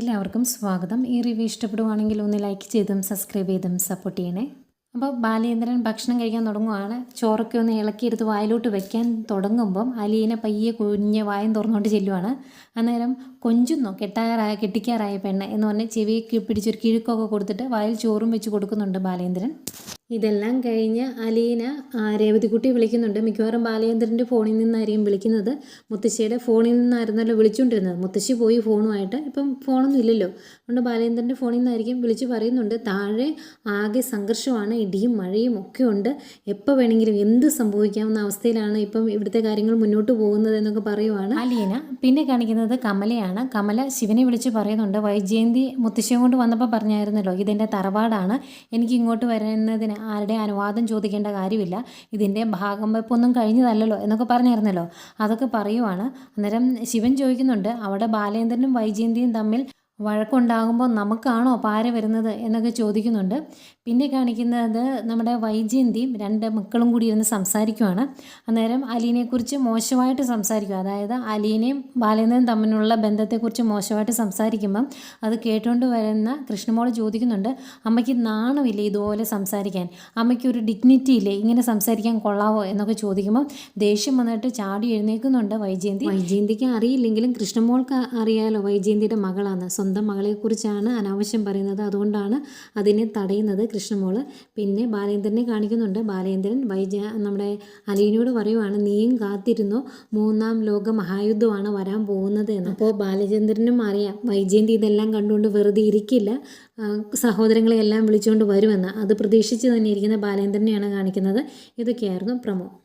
എല്ലാവർക്കും സ്വാഗതം. ഈ റിവ്യൂ ഇഷ്ടപ്പെടുവാണെങ്കിൽ ഒന്ന് ലൈക്ക് ചെയ്തും സബ്സ്ക്രൈബ് ചെയ്തും സപ്പോർട്ട് ചെയ്യണേ. അപ്പോൾ ബാലേന്ദ്രൻ ഭക്ഷണം കഴിക്കാൻ തുടങ്ങുവാണ്. ചോറൊക്കെ ഒന്ന് ഇളക്കിയെടുത്ത് വായിലോട്ട് വെക്കാൻ തുടങ്ങുമ്പം അലീനെ പയ്യെ കുഞ്ഞ് വായം തുറന്നുകൊണ്ട് ചെല്ലുവാണ്. അന്നേരം കൊഞ്ചുന്നോ കെട്ടാറായ കെട്ടിക്കാറായ പെണ്ണ് എന്ന് പറഞ്ഞ് ചെവിയൊക്കെ പിടിച്ചൊരു കിഴുക്കൊക്കെ കൊടുത്തിട്ട് വായിൽ ചോറും വെച്ച് കൊടുക്കുന്നുണ്ട് ബാലേന്ദ്രൻ ഇതെല്ലാം കഴിഞ്ഞ് അലീന രേവതിക്കുട്ടി വിളിക്കുന്നുണ്ട്. മിക്കവാറും ബാലചന്ദ്രന്റെ ഫോണിൽ നിന്നായിരിക്കും വിളിക്കുന്നത്. മുത്തശ്ശിയുടെ ഫോണിൽ നിന്നായിരുന്നല്ലോ വിളിച്ചുകൊണ്ടിരുന്നത്. മുത്തശ്ശി പോയി ഫോണുമായിട്ട്. ഇപ്പം ഫോണൊന്നും ഇല്ലല്ലോ. അതുകൊണ്ട് ബാലചന്ദ്രന്റെ ഫോണിൽ നിന്നായിരിക്കും വിളിച്ച് പറയുന്നുണ്ട്. താഴെ ആകെ സംഘർഷമാണ്. ഇടിയും മഴയും ഒക്കെ ഉണ്ട്. എപ്പോൾ വേണമെങ്കിലും എന്ത് സംഭവിക്കാവുന്ന അവസ്ഥയിലാണ് ഇപ്പം ഇവിടുത്തെ കാര്യങ്ങൾ മുന്നോട്ട് പോകുന്നത് എന്നൊക്കെ പറയുവാണ്. അലീന പിന്നെ കാണിക്കുന്നത് കമലയാണ്. കമല ശിവനെ വിളിച്ച് പറയുന്നുണ്ട്. വൈജയന്തി മുത്തശ്ശിയും കൊണ്ട് വന്നപ്പോൾ പറഞ്ഞായിരുന്നല്ലോ ഇതെന്റെ തറവാടാണ്. എനിക്ക് ഇങ്ങോട്ട് വരുന്നതിന് ആരുടെ അനുവാദം ചോദിക്കേണ്ട കാര്യമില്ല. ഇതിന്റെ ഭാഗം വെപ്പൊന്നും കഴിഞ്ഞതല്ലല്ലോ എന്നൊക്കെ പറഞ്ഞായിരുന്നല്ലോ. അതൊക്കെ പറയുവാണ്. അന്നേരം ശിവൻ ചോദിക്കുന്നുണ്ട് അവിടെ ബാലേന്ദ്രനും വൈജയന്തിയും തമ്മിൽ വഴക്കുണ്ടാകുമ്പോൾ നമുക്കാണോ പാര വരുന്നത് എന്നൊക്കെ ചോദിക്കുന്നുണ്ട്. പിന്നെ കാണിക്കുന്നത് നമ്മുടെ വൈജയന്തിയും രണ്ട് മക്കളും കൂടി ഇരുന്ന് സംസാരിക്കുവാണ്. അന്നേരം അലീനെക്കുറിച്ച് മോശമായിട്ട് സംസാരിക്കും. അതായത് അലീനയും ബാലേന്ദ്രനും തമ്മിലുള്ള ബന്ധത്തെക്കുറിച്ച് മോശമായിട്ട് സംസാരിക്കുമ്പം അത് കേട്ടുകൊണ്ട് വരുന്ന കൃഷ്ണമോൾ ചോദിക്കുന്നുണ്ട് അമ്മയ്ക്ക് നാണമില്ലേ ഇതുപോലെ സംസാരിക്കാൻ? അമ്മയ്ക്ക് ഒരു ഡിഗ്നിറ്റി ഇല്ലേ? ഇങ്ങനെ സംസാരിക്കാൻ കൊള്ളാവോ? എന്നൊക്കെ ചോദിക്കുമ്പോൾ ദേഷ്യം വന്നിട്ട് ചാടി എഴുന്നേൽക്കുന്നുണ്ട് വൈജയന്തി. വൈജയന്തിക്ക് അറിയില്ലെങ്കിലും കൃഷ്ണമോൾക്ക് അറിയാലോ വൈജയന്തിയുടെ മകളാണ് സ്വന്തം മകളെക്കുറിച്ചാണ് അനാവശ്യം പറയുന്നത്. അതുകൊണ്ടാണ് അതിനെ തടയുന്നത് കൃഷ്ണമോൾ. പിന്നെ ബാലേന്ദ്രനെ കാണിക്കുന്നുണ്ട്. ബാലേന്ദ്രൻ വൈജ നമ്മുടെ അലീനയോട് പറയുവാണ് നീയും കാത്തിരുന്നു? മൂന്നാം ലോക മഹായുദ്ധമാണ് വരാൻ പോകുന്നത് എന്ന്. അപ്പോൾ ബാലചന്ദ്രനും അറിയാം വൈജയന്തി ഇതെല്ലാം കണ്ടുകൊണ്ട് വെറുതെ ഇരിക്കില്ല. സഹോദരങ്ങളെ എല്ലാം വിളിച്ചുകൊണ്ട് വരുമെന്ന്. അത് പ്രതീക്ഷിച്ച് തന്നെ ഇരിക്കുന്ന ബാലേന്ദ്രനെയാണ് കാണിക്കുന്നത്. ഇതൊക്കെയായിരുന്നു പ്രമോ.